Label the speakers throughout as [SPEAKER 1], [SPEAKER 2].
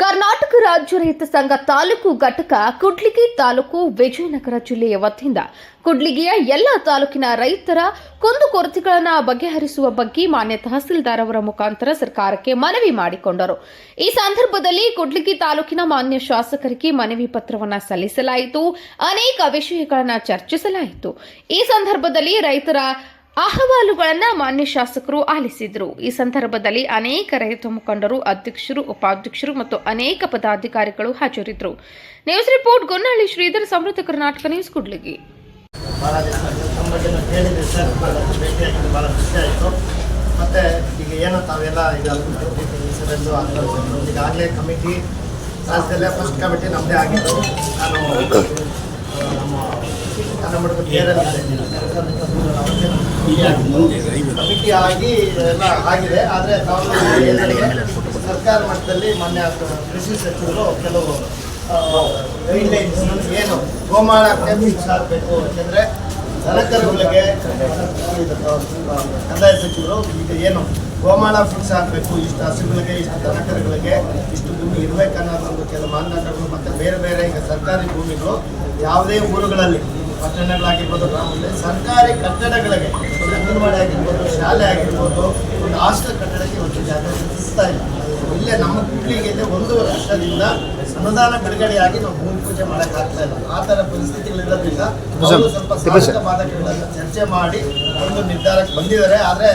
[SPEAKER 1] ಕರ್ನಾಟಕ ರಾಜ್ಯ ರೈತ ಸಂಘ ತಾಲೂಕು ಘಟಕ ಕುಡ್ಲಿಗಿ ತಾಲೂಕು ವಿಜಯನಗರ ಜಿಲ್ಲೆಯ ವತಿಯಿಂದ ಕುಡ್ಲಿಗಿಯ ಎಲ್ಲ ತಾಲೂಕಿನ ರೈತರ ಕುಂದುಕೊರತೆಗಳನ್ನು ಬಗೆಹರಿಸುವ ಬಗ್ಗೆ ಮಾನ್ಯ ತಹಸೀಲ್ದಾರ್ ಅವರ ಮುಖಾಂತರ ಸರ್ಕಾರಕ್ಕೆ ಮನವಿ ಮಾಡಿಕೊಂಡರು. ಈ ಸಂದರ್ಭದಲ್ಲಿ ಕುಡ್ಲಿಗಿ ತಾಲೂಕಿನ ಮಾನ್ಯ ಶಾಸಕರಿಗೆ ಮನವಿ ಪತ್ರವನ್ನು ಸಲ್ಲಿಸಲಾಯಿತು. ಅನೇಕ ವಿಷಯಗಳನ್ನು ಚರ್ಚಿಸಲಾಯಿತು. ಈ ಸಂದರ್ಭದಲ್ಲಿ ರೈತರ ಅಹವಾಲುಗಳನ್ನು ಮಾನ್ಯ ಶಾಸಕರು ಆಲಿಸಿದರು. ಈ ಸಂದರ್ಭದಲ್ಲಿ ಅನೇಕ ರೈತ ಮುಖಂಡರು, ಅಧ್ಯಕ್ಷರು, ಉಪಾಧ್ಯಕ್ಷರು ಮತ್ತು ಅನೇಕ ಪದಾಧಿಕಾರಿಗಳು ಹಾಜರಿದ್ದರು. News report Gonnahalli Sridhar, Samruddha Karnataka news Kudligi.
[SPEAKER 2] Committee first committee ನಮ್ಮದೇ ಆಗಿತ್ತು. ನಾನು ನಮ್ಮ ಕಮಿಟಿ ಆಗಿ ಎಲ್ಲ ಆಗಿದೆ ಆದರೆ ತಾವು ಸರ್ಕಾರ ಮಟ್ಟದಲ್ಲಿ ಮಾನ್ಯ ಕೃಷಿ ಸಚಿವರು ಕೆಲವು ಗೈಡ್ಲೈನ್ಸ್ ಏನು ಗೋಮಾಳ ಫಿಕ್ಸ್ ಆಗಬೇಕು ಯಾಕೆಂದರೆ ದನಕರುಗಳಿಗೆ ಕಂದಾಯ ಸಚಿವರು ಈಗ ಏನು ಗೋಮಾಳ ಫಿಕ್ಸ್ ಆಗಬೇಕು ಇಷ್ಟು ಹಸುಗಳಿಗೆ ಇಷ್ಟು ದನಕರುಗಳಿಗೆ ಇಷ್ಟು ಭೂಮಿ ಇರಬೇಕನ್ನೋದು ಒಂದು ಕೆಲವು ಮಾನದಂಡಗಳು ಮತ್ತು ಬೇರೆ ಬೇರೆ ಈಗ ಸರ್ಕಾರಿ ಭೂಮಿಗಳು ಯಾವುದೇ ಊರುಗಳಲ್ಲಿ ಪಟ್ಟಣಗಳಾಗಿರ್ಬೋದು ಸರ್ಕಾರಿ ಕಟ್ಟಡಗಳಿಗೆ ಒಂದು ಅಂಗನವಾಡಿ ಆಗಿರ್ಬೋದು ಶಾಲೆ ಆಗಿರ್ಬೋದು ಒಂದು ಹಾಸ್ಟೆಲ್ ಕಟ್ಟಡಕ್ಕೆ ಒಂದು ಜಾಗ ಸಿಗ್ತಾ ಇಲ್ಲ. ಇಲ್ಲೇ ನಮ್ಮ ಕುಟ್ಲಿಗೆ ಒಂದು ವರ್ಷದಿಂದ ಅನುದಾನ ಬಿಡುಗಡೆಯಾಗಿ ನಾವು ಭೂಮಿ ಪೂಜೆ ಮಾಡೋಕ್ಕಾಗ್ತಾ ಇಲ್ಲ. ಆ ಥರ ಪರಿಸ್ಥಿತಿಗಳಿರೋದ್ರಿಂದ ಅವರು ಸ್ವಲ್ಪ ಸಾಧಕ ಬಾಧಕಗಳನ್ನು ಚರ್ಚೆ ಮಾಡಿ ಒಂದು ನಿರ್ಧಾರಕ್ಕೆ ಬಂದಿದ್ದಾರೆ. ಆದರೆ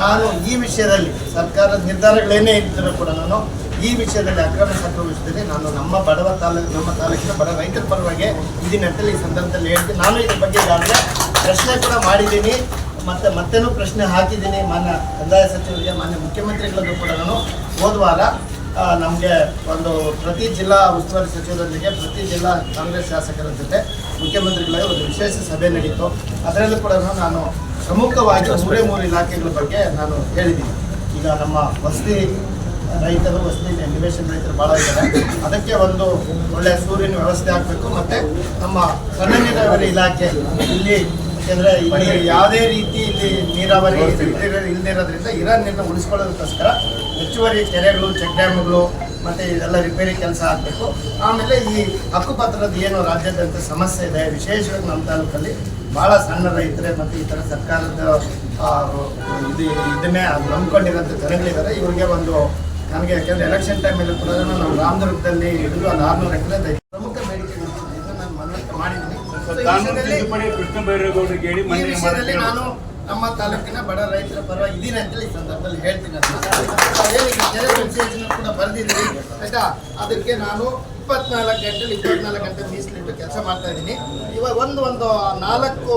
[SPEAKER 2] ನಾನು ಈ ವಿಷಯದಲ್ಲಿ ಸರ್ಕಾರದ ನಿರ್ಧಾರಗಳೇನೇ ಇದ್ದರೂ ಕೂಡ ನಾನು ಈ ವಿಷಯದಲ್ಲಿ ಅಕ್ರಮ ಸಂಭವಿಸಿದರೆ ನಾನು ನಮ್ಮ ಬಡವ ತಾಲೂಕು ನಮ್ಮ ತಾಲೂಕಿನ ಬಡ ರೈತರ ಪರವಾಗಿ ಇದೀನಿ ಅಂತೇಳಿ ಈ ಸಂದರ್ಭದಲ್ಲಿ ಹೇಳ್ತೀನಿ. ನಾನು ಇದ್ರ ಬಗ್ಗೆ ಈಗಾಗಲೇ ಪ್ರಶ್ನೆ ಕೂಡ ಮಾಡಿದ್ದೀನಿ. ಮತ್ತೆ ಮತ್ತೇನೂ ಪ್ರಶ್ನೆ ಹಾಕಿದ್ದೀನಿ. ಮಾನ್ಯ ಕಂದಾಯ ಸಚಿವರಿಗೆ, ಮಾನ್ಯ ಮುಖ್ಯಮಂತ್ರಿಗಳಿಗೂ ಕೂಡ ನಾನು ಹೋದ ವಾರ ನಮಗೆ ಒಂದು ಪ್ರತಿ ಜಿಲ್ಲಾ ಉಸ್ತುವಾರಿ ಸಚಿವರೊಂದಿಗೆ, ಪ್ರತಿ ಜಿಲ್ಲಾ ಕಾಂಗ್ರೆಸ್ ಶಾಸಕರ ಜೊತೆ ಮುಖ್ಯಮಂತ್ರಿಗಳಿಗೆ ಒಂದು ವಿಶೇಷ ಸಭೆ ನಡೀತು. ಅದರಲ್ಲೂ ಕೂಡ ನಾನು ಪ್ರಮುಖವಾಗಿ ಮೂರೇ ಮೂರು ಇಲಾಖೆಗಳ ಬಗ್ಗೆ ನಾನು ಹೇಳಿದ್ದೀನಿ. ಈಗ ನಮ್ಮ ವಸತಿ ರೈತರು ವಸತಿ ನಿವೇಶನ ರೈತರು ಭಾಳ ಇದ್ದಾರೆ. ಅದಕ್ಕೆ ಒಂದು ಒಳ್ಳೆಯ ಸೂರ್ಯನ ವ್ಯವಸ್ಥೆ ಆಗಬೇಕು ಮತ್ತು ನಮ್ಮ ಸಣ್ಣ ನೀರಾವರಿ ಇಲಾಖೆ ಇಲ್ಲಿ ಯಾಕೆಂದರೆ ಇಲ್ಲಿ ಯಾವುದೇ ರೀತಿ ಇಲ್ಲಿ ನೀರಾವರಿ ಇಲ್ಲದೇ ಇರೋದ್ರಿಂದ ಇರೋ ನೀರನ್ನ ಉಳಿಸ್ಕೊಳ್ಳೋದಕ್ಕೋಸ್ಕರ ಹೆಚ್ಚುವರಿ ಕೆರೆಗಳು ಚೆಕ್ ಡ್ಯಾಮ್ಗಳು ಮತ್ತು ಇದೆಲ್ಲ ರಿಪೇರಿ ಕೆಲಸ ಆಗಬೇಕು. ಆಮೇಲೆ ಈ ಹಕ್ಕುಪತ್ರದ ಏನು ರಾಜ್ಯಾದ್ಯಂತ ಸಮಸ್ಯೆ ಇದೆ ವಿಶೇಷವಾಗಿ ನಮ್ಮ ತಾಲೂಕಲ್ಲಿ ಭಾಳ ಸಣ್ಣ ರೈತರೇ ಮತ್ತು ಈ ಥರ ಸರ್ಕಾರದ ಇದು ಇದನ್ನೇ ನಂಬ್ಕೊಂಡಿರೋಂಥ ಜನಗಳಿದ್ದಾರೆ. ಇವರಿಗೆ ಒಂದು ನನಗೆ ಯಾಕಂದ್ರೆ ಎಲೆಕ್ಷನ್ ಟೈಮಲ್ಲಿ ಕೂಡ ನಾವು ರಾಮದುರ್ಗದಲ್ಲಿ ಹಿಡಿದು ಅದು ಆರ್ನೂರು ಎಕರೆ ಪ್ರಮುಖ ಬೇಡಿಕೆ ನಾನು ಮನವರಿಕೆ ಮಾಡಿದ್ದೀನಿ. ನಾನು ನಮ್ಮ ತಾಲೂಕಿನ ಬಡ ರೈತರ ಪರವಾಗಿ ಇದ್ದೀನಿ ಅಂತೇಳಿ ಈ ಸಂದರ್ಭದಲ್ಲಿ ಹೇಳ್ತೀನಿ ಅಂತ ಕೂಡ ಬರೆದಿದ್ದೀನಿ ಆಯ್ತಾ? ಅದಕ್ಕೆ ನಾನು ಇಪ್ಪತ್ನಾಲ್ಕು ಗಂಟೆಲಿ ಇಪ್ಪತ್ನಾಲ್ಕು ಗಂಟೆ ಮೀಸಲಿಟ್ಟು ಕೆಲಸ ಮಾಡ್ತಾ ಇದ್ದೀನಿ. ಇವಾಗ ಒಂದು ಒಂದು ನಾಲ್ಕು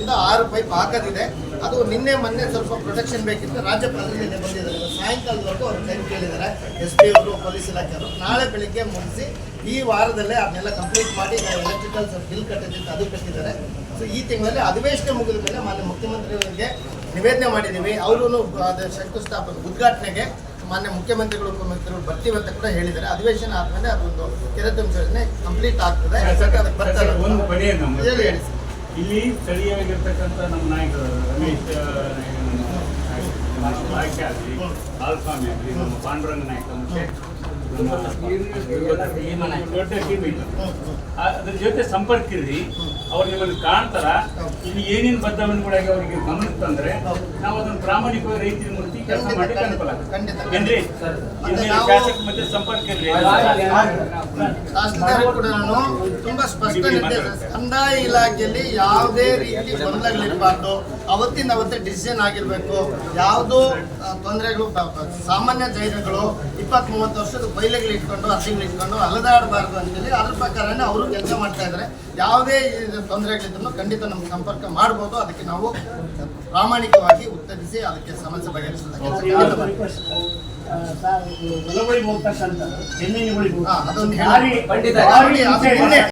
[SPEAKER 2] ಇಂದ ಆರು ಪೈಪ್ ಹಾಕೋದಿದೆ. ಅದು ನಿನ್ನೆ, ಮೊನ್ನೆ ಸ್ವಲ್ಪ ಪ್ರೊಟೆಕ್ಷನ್ ಬೇಕಿತ್ತು. ರಾಜ್ಯಪಾಲರು ನಿನ್ನೆ ಬಂದಿದ್ದಾರೆ. ಸಾಯಂಕಾಲದವರೆಗೂ ಅವ್ರು ಟೈಮ್ ಕೇಳಿದ್ದಾರೆ. ಎಸ್ ಪಿ ಅವರು, ಪೊಲೀಸ್ ಇಲಾಖೆಯವರು. ನಾಳೆ ಬೆಳಿಗ್ಗೆ ಮುಗಿಸಿ ಈ ವಾರದಲ್ಲೇ ಅದನ್ನೆಲ್ಲ ಕಂಪ್ಲೀಟ್ ಮಾಡಿ ಎಲೆಕ್ಟ್ರಿಕಲ್ ಬಿಲ್ ಕಟ್ಟಿದ್ದು ಅದು ಕಟ್ಟಿದ್ದಾರೆ. ಸೊ ಈ ತಿಂಗಳಲ್ಲಿ ಅಧಿವೇಶನ ಮುಗಿದ ಮೇಲೆ ಮಾನ್ಯ ಮುಖ್ಯಮಂತ್ರಿಗಳಿಗೆ ನಿವೇದನೆ ಮಾಡಿದ್ದೀವಿ. ಅವರು ಅದು ಶಂಕುಸ್ಥಾಪನೆ ಉದ್ಘಾಟನೆಗೆ ಮಾನ್ಯ ಮುಖ್ಯಮಂತ್ರಿಗಳು ಉಪಮುಖ್ಯಮಂತ್ರಿಗಳು ಬರ್ತೀವಿ ಅಂತ ಕೂಡ ಹೇಳಿದ್ದಾರೆ. ಅಧಿವೇಶನ ಆದ್ಮೇಲೆ ಅದೊಂದು ಕೆರೆ ಯೋಜನೆ ಕಂಪ್ಲೀಟ್ ಆಗ್ತದೆ.
[SPEAKER 3] ಒಂದು
[SPEAKER 2] ಹೇಳಿ.
[SPEAKER 3] ಇಲ್ಲಿ ಸ್ಥಳೀಯವಾಗಿರ್ತಕ್ಕಂಥ ನಮ್ಮ ನಾಯಕರು ರಮೇಶ್ ಆಯ್ಕೆ ಆಗಲಿ ಬಾಲಸ್ವಾಮಿ ಆಗಲಿ ನಮ್ಮ ಪಾಂಡುರಂಗ ನಾಯಕ ಮತ್ತೆ ದೊಡ್ಡ ಟೀಮ್ ಇಲ್ಲ ಆ- ಅದ್ರ ಜೊತೆ ಸಂಪರ್ಕ ಇರ್ರಿ ಅವ್ರು ನಿಮ್ಮನ್ನು ಕಾಣ್ತಾರ ಇಲ್ಲಿ ಏನೇನು ಬದಲಾವಣೆಗಳಾಗಿ ಅವರಿಗೆ ಗಮನಕ್ಕೆ ತಂದ್ರೆ ನಾವು ಅದನ್ನು ಪ್ರಾಮಾಣಿಕವಾಗಿ ರೈತರ ಮೂರ್ತಿ ಕೆಲಸ ಮಾಡಿ ಅನುಕೂಲ. ಏನ್ರಿ? ಶಾಸಕ ಮತ್ತೆ ಸಂಪರ್ಕ ಇರ್ರಿ
[SPEAKER 2] ತಹಸೀಲ್ದಾರ್ ಕೂಡ ನಾನು ತುಂಬಾ ಸ್ಪಷ್ಟ ನಿರ್ದೇಶ ಕಂದಾಯ ಇಲಾಖೆಯಲ್ಲಿ ಯಾವುದೇ ರೀತಿ ಗೊಂದಲಗಳಿರಬಾರ್ದು ಅವತ್ತಿಂದ ಅವತ್ತೇ ಡಿಸಿಷನ್ ಆಗಿರಬೇಕು. ಯಾವುದೋ ತೊಂದರೆಗಳು ಸಾಮಾನ್ಯ ಜೈನಗಳು ಇಪ್ಪತ್ತ್ ಮೂವತ್ತು ವರ್ಷದ ಬೈಲೆಗಳು ಇಟ್ಕೊಂಡು ಹಸಿಗಳು ಇಟ್ಕೊಂಡು ಅಲದಾಡಬಾರ್ದು ಅಂತೇಳಿ ಅದ್ರ ಪ್ರಕಾರನೇ ಅವರು ಕೆಲಸ ಮಾಡ್ತಾ ಇದ್ದಾರೆ. ಯಾವುದೇ ತೊಂದರೆಗಳಿದ್ರು ಖಂಡಿತ ನಮ್ಗೆ ಸಂಪರ್ಕ ಮಾಡ್ಬೋದು. ಅದಕ್ಕೆ ನಾವು ಪ್ರಾಮಾಣಿಕವಾಗಿ ಉತ್ತರಿಸಿ ಅದಕ್ಕೆ ಸಮಸ್ಯೆ ಬಗೆಹರಿಸೋದಕ್ಕೆ